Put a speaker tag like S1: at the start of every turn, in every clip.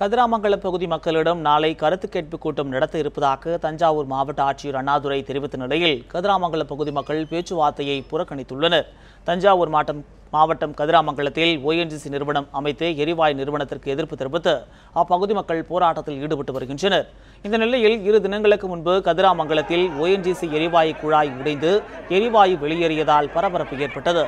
S1: கதிராமங்கலம் பகுதி மக்களிடம் நாளை கருத்து கேட்பு கூட்டம் நடத்த இருப்பதாக தஞ்சாவூர் மாவட்ட ஆட்சியர் அண்ணாதுரை தெரிவித்த நிலையில் கதிராமங்கலம் பகுதி மக்கள் பேச்சுவார்த்தையை புறக்கணித்துள்ளனர் தஞ்சாவூர் மாவட்டம் மாவட்டம் கதிராமங்கலத்தில் ஓஎன்ஜிசி நிறுவனம் அமைத்து எரிவாயு நிறுவனத்திற்கு எதிர்ப்பு தெரிவித்து அப்பகுதி மக்கள் போராட்டத்தில் ஈடுபட்டு வருகின்றனர் இந்த நிலையில் இரு தினங்களுக்கு முன்பு கதிராமங்கலத்தில் ஓஎன்ஜிசி எரிவாயு குழாய் உடைந்து எரிவாயு வெளியேறியதால் பரபரப்பு ஏற்பட்டது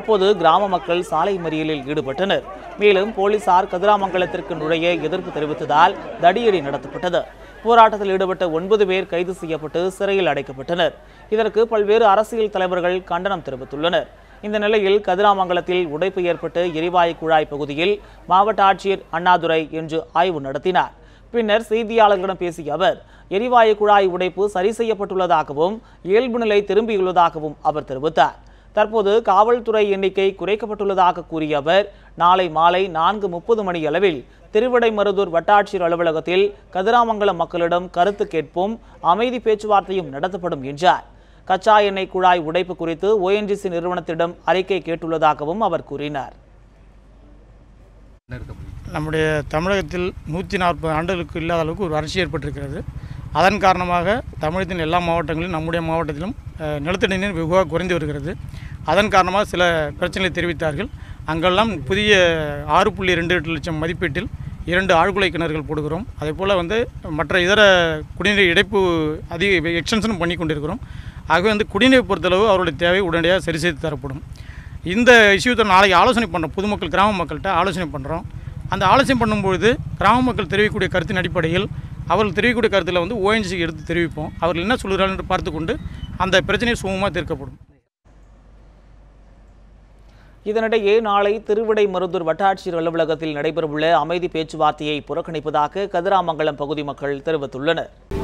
S1: அப்போது கிராம மக்கள் சாலை மறியலில் ஈடுபட்டனர் மேலும் போலீசார் கதிராமங்கலத்திற்கு நுழைய எதிர்ப்பு தெரிவித்ததால் தடியடி நடத்தப்பட்டது போராட்டத்தில் ஈடுபட்ட ஒன்பது பேர் கைது செய்யப்பட்டு சிறையில் அடைக்கப்பட்டனர் இதற்கு பல்வேறு அரசியல் தலைவர்கள் கண்டனம் தெரிவித்துள்ளனர் இந்த நிலையில் கதிராமங்கலத்தில் உடைப்பு ஏற்பட்டு எரிவாயு குழாய் பகுதியில் மாவட்ட ஆட்சியர் அண்ணாதுரை இன்று ஆய்வு நடத்தினார் பின்னர் செய்தியாளர்களிடம் பேசிய அவர் எரிவாயு குழாய் உடைப்பு சரி செய்யப்பட்டுள்ளதாகவும் இயல்பு நிலை திரும்பியுள்ளதாகவும் அவர் தெரிவித்தார் தற்போது காவல்துறை எண்ணிக்கை குறைக்கப்பட்டுள்ளதாக கூறிய அவர் நாளை மாலை நான்கு முப்பது மணி அளவில் திருவிடைமருதூர் வட்டாட்சியர் அலுவலகத்தில் கதிராமங்கலம் மக்களிடம் கருத்து கேட்பும் அமைதி பேச்சுவார்த்தையும் நடத்தப்படும் என்றார் கச்சா எண்ணெய் குழாய் உடைப்பு குறித்து ஓஎன்ஜிசி நிறுவனத்திடம் அறிக்கை கேட்டுள்ளதாகவும் அவர் கூறினார்
S2: நம்முடைய தமிழகத்தில் நூற்றி நாற்பது ஆண்டுகளுக்கு இல்லாத அளவுக்கு ஒரு வறட்சி ஏற்பட்டிருக்கிறது அதன் காரணமாக தமிழகத்தின் எல்லா மாவட்டங்களிலும் நம்முடைய மாவட்டத்திலும் நிலத்தடி நீர் வெகுவாக குறைந்து வருகிறது அதன் காரணமாக சில பிரச்சனைகளை தெரிவித்தார்கள் அங்கெல்லாம் புதிய ஆறு புள்ளி ரெண்டு எட்டு லட்சம் மதிப்பீட்டில் இரண்டு ஆழ்குலை கிணறுகள் போடுகிறோம் அதே போல் வந்து மற்ற இதர குடிநீர் இடைப்பு அதிக எக்ஸ்டென்ஷனும் பண்ணி கொண்டிருக்கிறோம் ஆகவே வந்து குடிநீர் பொறுத்தளவு அவருடைய தேவை உடனடியாக சரி செய்து தரப்படும் இந்த இஷ்யூத்தை நாளைக்கு ஆலோசனை பண்ணுறோம் பொதுமக்கள் கிராம மக்கள்கிட்ட ஆலோசனை பண்ணுறோம் அந்த ஆலோசனை பண்ணும்பொழுது கிராம மக்கள் தெரிவிக்கக்கூடிய கருத்தின் அடிப்படையில் அவர்கள் தெரிவிக்கக்கூடிய கருத்தில் வந்து ஓஎன்ஜிசி எடுத்து தெரிவிப்போம் அவர்கள் என்ன சொல்கிறார்கள் என்று பார்த்துக்கொண்டு அந்த பிரச்சனையை சுமமாக தீர்க்கப்படும்
S1: இதனிடையே நாளை திருவிடை மருதூர் வட்டாட்சியர் அலுவலகத்தில் நடைபெறவுள்ள அமைதி பேச்சுவார்த்தையை புறக்கணிப்பதாக கதிராமங்கலம் பகுதி மக்கள் தெரிவித்துள்ளனர்